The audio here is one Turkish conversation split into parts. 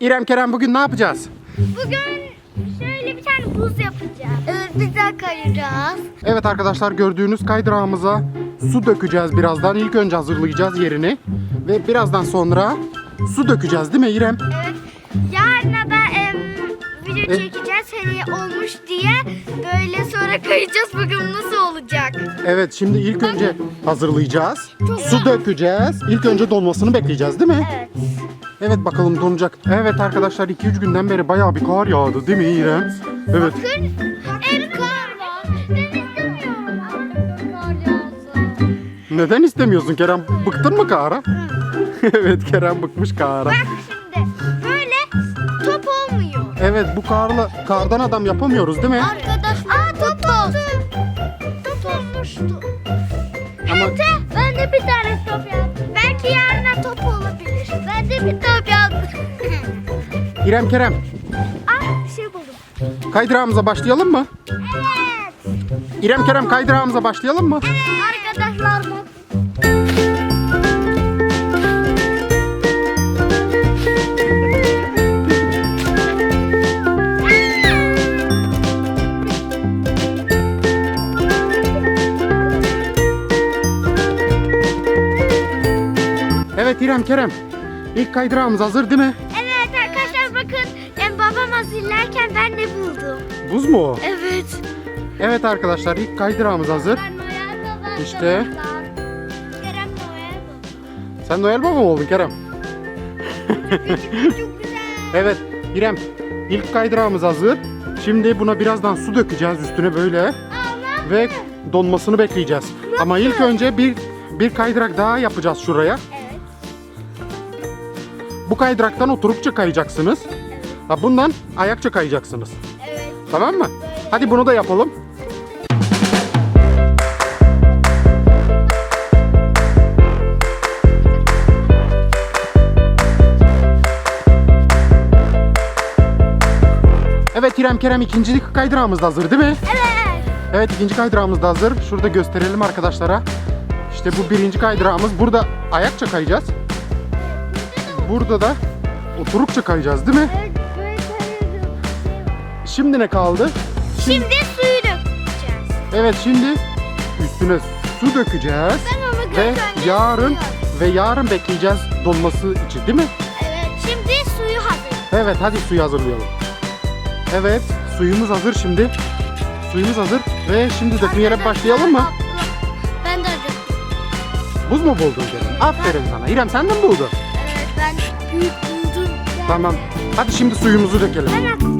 İrem Kerem bugün ne yapacağız? Bugün şöyle bir tane buz yapacağız. Evet güzel kayacağız. Evet arkadaşlar gördüğünüz kaydırağımıza su dökeceğiz birazdan. İlk önce hazırlayacağız yerini. Ve birazdan sonra su dökeceğiz değil mi İrem? Evet. Yarına da em, video E- çekeceğiz. Hani olmuş diye böyle sonra kayacağız. Bakalım nasıl olacak. Evet şimdi ilk önce hazırlayacağız. Çok Su dökeceğiz. İlk önce donmasını bekleyeceğiz değil mi? Evet. Evet bakalım donacak. Evet arkadaşlar 2-3 günden beri bayağı bir kar yağdı değil mi İrem? Evet. Bakın kar var. Ben istemiyorum. Kar yağsın. Neden istemiyorsun Kerem? Bıktın mı kara? evet Kerem bıkmış kara. Bak şimdi böyle top olmuyor. Evet bu karla kardan adam yapamıyoruz değil mi? Arkadaşlar Aa, top oldu. Top olmuştu. Ama Mete, ben de bir tane top yaptım. Belki yarına top olabilir. De bir yaptım. İrem Kerem Aa, bir şey buldum. kaydırağımıza başlayalım mı? Evet. İrem Kerem kaydırağımıza başlayalım mı? Arkadaşlar bak. Evet İrem Kerem. İlk kaydırağımız hazır değil mi? Evet arkadaşlar bakın. Yani babam hazırlarken ben de buldum. Buz mu o? Evet. Evet arkadaşlar ilk kaydırağımız hazır. Ben Noel Baba. İşte. Kerem Noel. Sen Noel Baba mı oldun Kerem? Çok güzel. Evet İrem ilk kaydırağımız hazır. Şimdi buna birazdan su dökeceğiz üstüne böyle ve donmasını bekleyeceğiz. Ama ilk önce bir bir kaydırak daha yapacağız şuraya. Bu kaydıraktan oturupça kayacaksınız. Ha bundan ayakça kayacaksınız. Evet. Tamam mı? Hadi bunu da yapalım. Evet İrem Kerem ikinci kaydırağımız da hazır değil mi? Evet. Evet ikinci kaydırağımız da hazır. Şurada gösterelim arkadaşlara. İşte bu birinci kaydırağımız. Burada ayakça kayacağız. Burada da oturukça kayacağız değil mi? Evet, böyle kayıyorum. Şimdi ne kaldı? Şimdi suyu dökeceğiz. Evet şimdi üstüne su dökeceğiz Ben onu ve yarın ve yarın bekleyeceğiz donması için değil mi? Evet, şimdi suyu hazır. Evet hadi suyu hazırlayalım. Evet suyumuz hazır şimdi. Suyumuz hazır ve şimdi dökmeye başlayalım mı? Ben de acıktım. Buz mu buldun dedim. Aferin sana. İrem sen de mi buldun? Büyük buldum. Tamam. Hadi şimdi suyumuzu dökelim. Ben atacağım.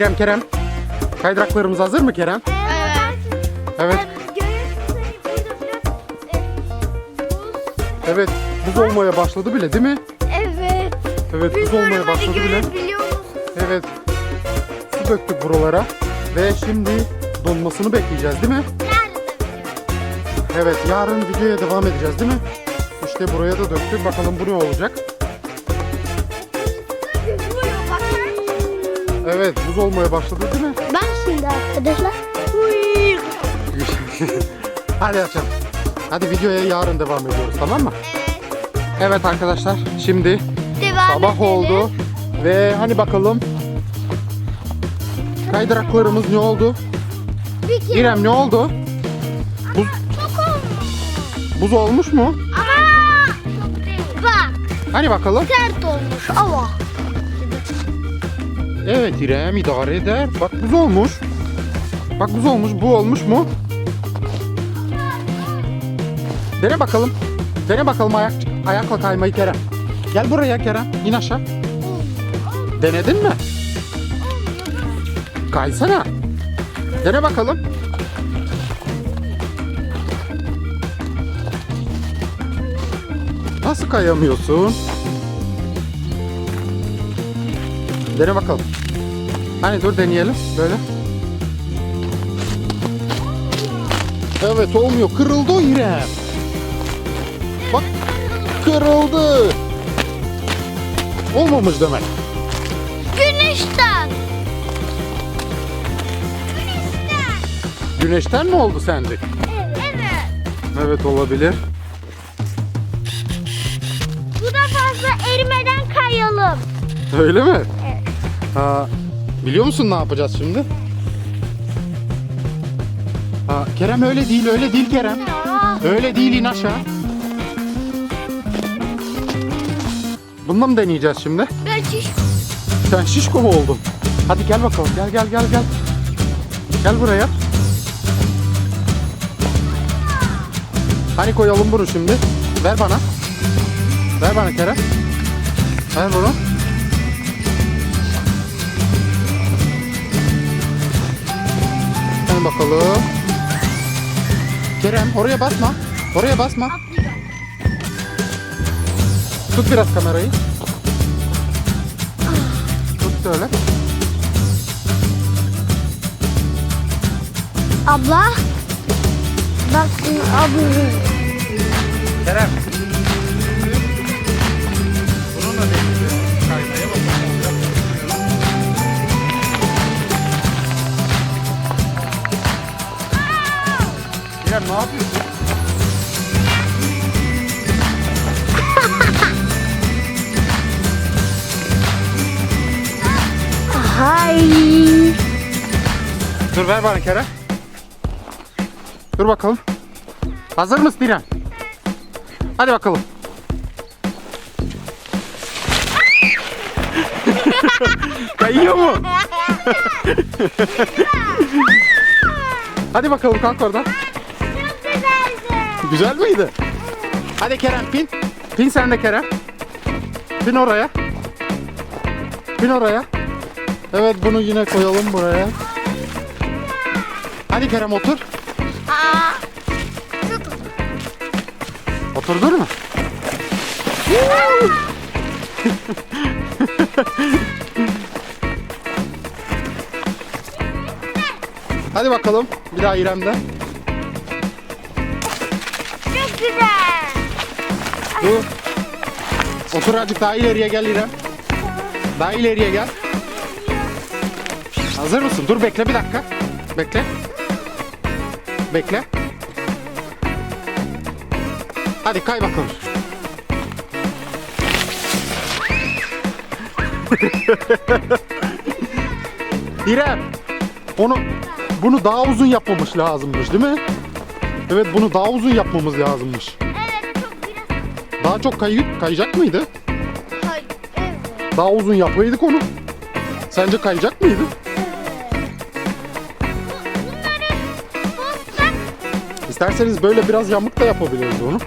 İrem Kerem. Kaydıraklarımız hazır mı Kerem? Evet. Evet. Evet. Buz olmaya başladı bile değil mi? Evet. Evet buz olmaya başladı bile. Evet. Su döktük buralara. Ve şimdi donmasını bekleyeceğiz değil mi? Evet yarın videoya devam edeceğiz değil mi? İşte buraya da döktük. Bakalım bu ne olacak? Evet buz olmaya başladı değil mi? Ben şimdi arkadaşlar. Hadi açalım. Hadi videoya yarın devam ediyoruz tamam mı? Evet. Evet arkadaşlar şimdi Devam sabah edelim. oldu ve hani bakalım kaydıraklarımız ne oldu? Bir kere İrem ne oldu? Buz, çok olmuş. buz olmuş mu? Ama çok değil. Bak Hani bakalım. sert olmuş ama. Evet İrem idare eder. Bak buz olmuş. Bak buz olmuş. Bu olmuş mu? Dene bakalım. Dene bakalım ayak, ayakla kaymayı Kerem. Gel buraya Kerem. İn aşağı. Denedin mi? Kaysana. Dene bakalım. Nasıl kayamıyorsun? Dene bakalım. Hani dur deneyelim böyle. Evet olmuyor. Kırıldı o İrem. Bak kırıldı. Olmamış demek. Güneşten. Güneşten. Güneşten mi oldu sende? Evet. Evet olabilir. Bu da fazla erimeden kayalım. Öyle mi? Ha, biliyor musun ne yapacağız şimdi? Ha, Kerem öyle değil, öyle değil Kerem. Öyle değil in aşağı. Bununla mı deneyeceğiz şimdi? Ben şiş. Sen şişko mu oldun? Hadi gel bakalım. Gel gel gel gel. Gel buraya. Hani koyalım bunu şimdi? Ver bana. Ver bana Kerem. Ver bunu. Hadi bakalım. Kerem oraya basma. Oraya basma. Tut biraz kamerayı. Tut şöyle. Abla. Bak abla. Kerem. Bununla deneyeceğiz. Kerem ne yapıyorsun? Hay. Dur ver bana Kerem. Dur bakalım. Hazır mısın İrem? Hadi bakalım. Kayıyor mu? Hadi bakalım kalk oradan. Güzel miydi? Hadi Kerem pin. Pin sen de Kerem. Pin oraya. Pin oraya. Evet bunu yine koyalım buraya. Hadi Kerem otur. Aa. Oturdun mu? Hadi bakalım. Bir daha İrem'de. Güzel. Dur. Otur azıcık daha ileriye gel İrem. Daha ileriye gel. Hazır mısın? Dur bekle bir dakika. Bekle. Bekle. Hadi kay bakalım. İrem. Onu bunu daha uzun yapmamış lazımmış değil mi? Evet bunu daha uzun yapmamız lazımmış. Evet çok biraz. Daha çok kay kayacak mıydı? Hayır. Evet. Daha uzun yapaydık onu. Sence kayacak mıydı? Bunları bozsak. İsterseniz böyle biraz yamuk da yapabiliriz onu.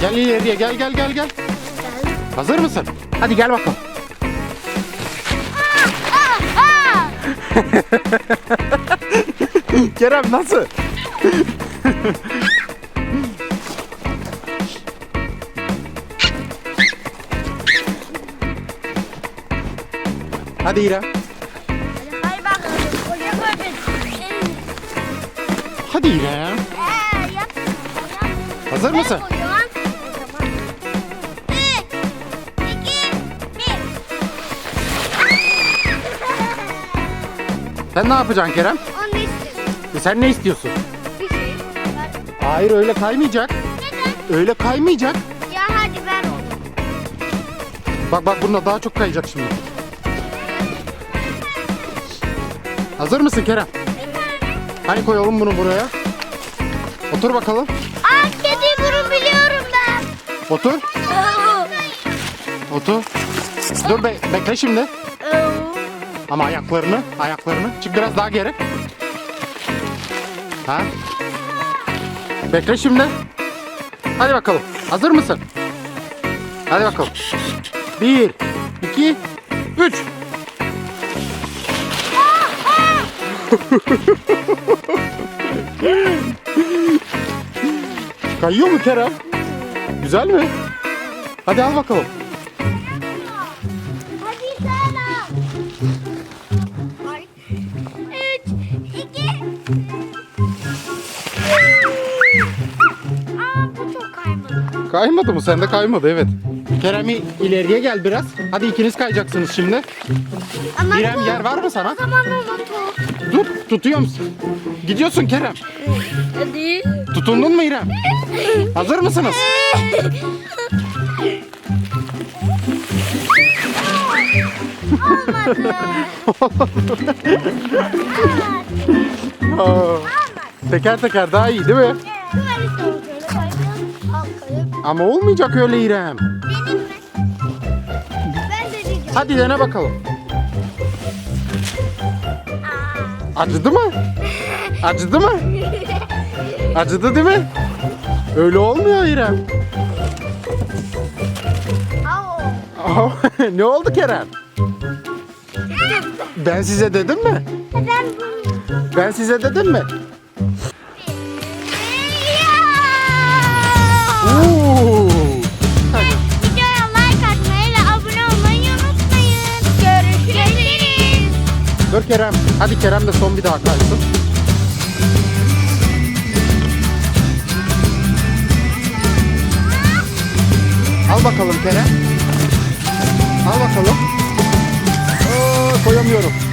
Gel ileriye gel gel gel gel. Hazır mısın? Hadi gel bakalım. Aa, aa. Kerem nasıl? Hadi İrem. Hadi bakalım. O yapabilir. Hadi. Ee, yap. Hazır mısın? Sen ne yapacaksın Kerem? Onu istiyorum. E sen ne istiyorsun? Hayır öyle kaymayacak. Neden? Öyle kaymayacak. Ya hadi Bak bak bunda daha çok kayacak şimdi. Hazır mısın Kerem? Hani koyalım bunu buraya. Otur bakalım. Aa kedi burun biliyorum ben. Otur. Otur. Dur be- bekle şimdi. Ama ayaklarını, ayaklarını. Çık biraz daha geri. Ha? Bekle şimdi. Hadi bakalım. Hazır mısın? Hadi bakalım. Bir, iki, üç. Kayıyor mu Kerem? Güzel mi? Hadi al bakalım. Kaymadı. Mı? Sende kaymadı evet. Kerem i- ileriye gel biraz. Hadi ikiniz kayacaksınız şimdi. Ama İrem yer var mı sana? O zaman unutma. Dur tutuyor musun? Gidiyorsun Kerem. Hadi. Tutundun mu İrem? Hazır mısınız? Aa, teker teker daha iyi değil mi? Ama olmayacak öyle İrem. Benim mi? Ben de diyeceğim. Hadi dene bakalım. Acıdı mı? Acıdı mı? Acıdı değil mi? Öyle olmuyor İrem. Au. Aa, ne oldu Kerem? Ben size dedim mi? Ben. Ben size dedim mi? Oo. Like atmayı abone olmayı unutmayın. Görüşürüz. Dur Kerem. Hadi Kerem de son bir daha kaysın. Al bakalım Kerem. Al bakalım. Aa, koyamıyorum.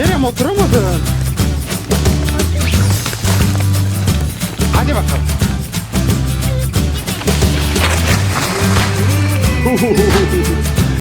Kerem oturamadın. Hadi bakalım.